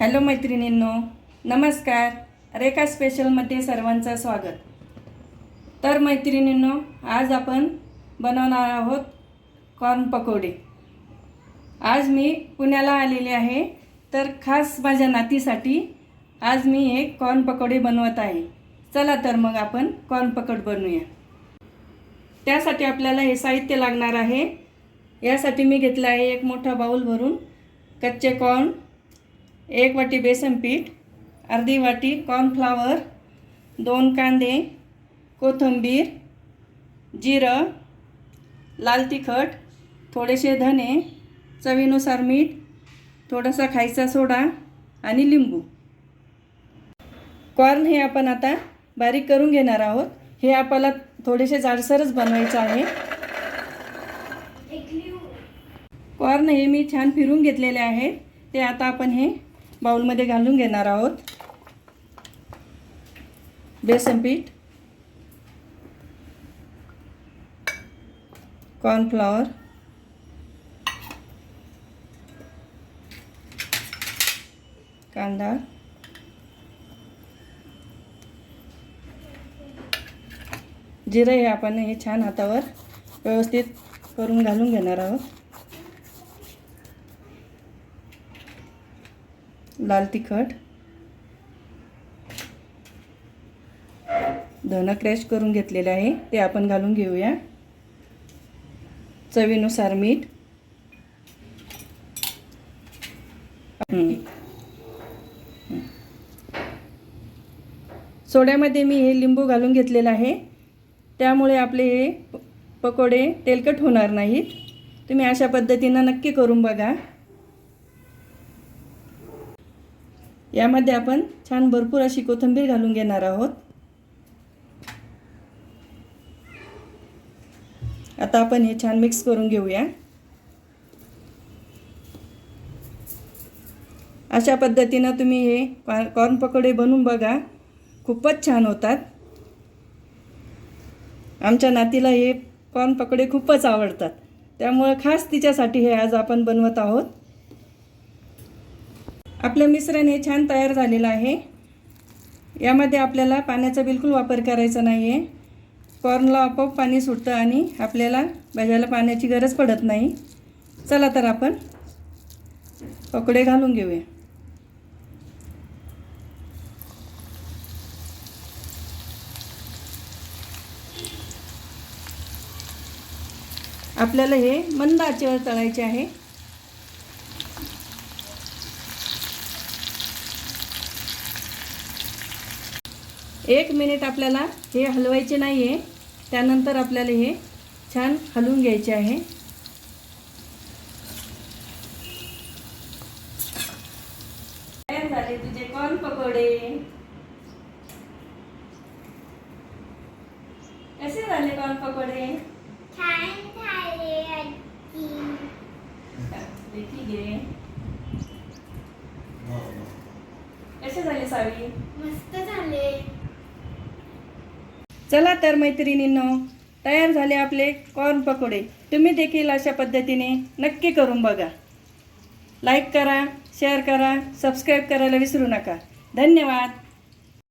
Hello मैत्रिणींनो नमस्कार. रेखा स्पेशलमध्ये सर्वांचं स्वागत. तर मैत्रिणींनो आज आपण बनवणार आहोत कॉर्न पकोडे. आज मी पुण्याला आलेले आहे तर खास माझ्या नातीसाठी आज मी हे कॉर्न पकोडे बनवत आहे. चला तर मग आपण कॉर्न पकोड बनवूया. त्यासाठी आपल्याला हे साहित्य लागणार आहे. यासाठी मी घेतलं आहे एक मोठा बाऊल भरून कच्चे कॉर्न एक वाटी बेसन पीठ अर्धी वाटी कॉर्नफ्लावर दोन कांदे कोथिंबीर जिरं लाल तिखट थोडेसे धने चवीनुसार मीठ थोडासा खायचा सोडा आणि लिंबू. कॉर्न हे आपण आता बारीक करून घेणार आहोत. हे आपल्याला थोडेसे जाडसरच बनवायचं आहे. कॉर्न हे मी छान फिरून घेतलेले आहेत ते आता आपण हे बाउलमध्ये घालून घेणार आहोत. बेसन पीठ कॉर्नफ्लॉवर कांदा जिरं हे आपण हे छान हातावर व्यवस्थित करून घालून घेणार आहोत. लाल तिखट. धनं क्रॅश करून घेतलेले आहे. ते आपण घालून घेऊया. चवीनुसार मीठ. सोड्यामध्ये मी हे लिंबू घालून घेतलेलं आहे. त्यामुळे आपले हे प- पकोडे तेलकट होणार नाहीत. तुम्ही अशा पद्धतीनं नक्की करून बघा. यामध्ये आपण छान भरपूर अशी कोथिंबीर घालून घेणार आहोत. आता आपण हे छान मिक्स करून घेऊया. अशा पद्धतीनं तुम्ही हे कॉ- कॉर्न पकोडे बनवून बघा. खूपच छान होतात. आमच्या नातीला हे कॉर्न पकोडे खूपच आवडतात. त्यामुळं खास तिच्यासाठी हे आज आपण बनवत आहोत. आपलं मिश्रण हे छान तयार झालेलं आहे. यामध्ये आपल्याला पाण्याचा बिलकुल वापर करायचा नाही आहे कॉर्नला आपोआप पाणी सुटतं आणि आपल्याला भाज्याला पाण्याची गरज पडत नाही. चला तर आपण पकडे घालून घेऊया. आपल्याला हे मंद आचेवर तळायचे आहे. एक मिनिट आपल्याला हे हलवायचे नाही आहे त्यानंतर आपल्याला हे छान हलवून घ्यायचे आहे. झाले तुझे कॉर्न पकोडे? कसे झाले कॉर्न पकोडे? कसे झाले सावी? मस्त चला तर मैत्रिणींनो तयार झाले आपले कॉर्न पकोडे. तुम्ही देखील अशा पद्धतीने नक्की करून बघा. लाईक करा शेअर करा सबस्क्राईब करायला विसरू नका. धन्यवाद.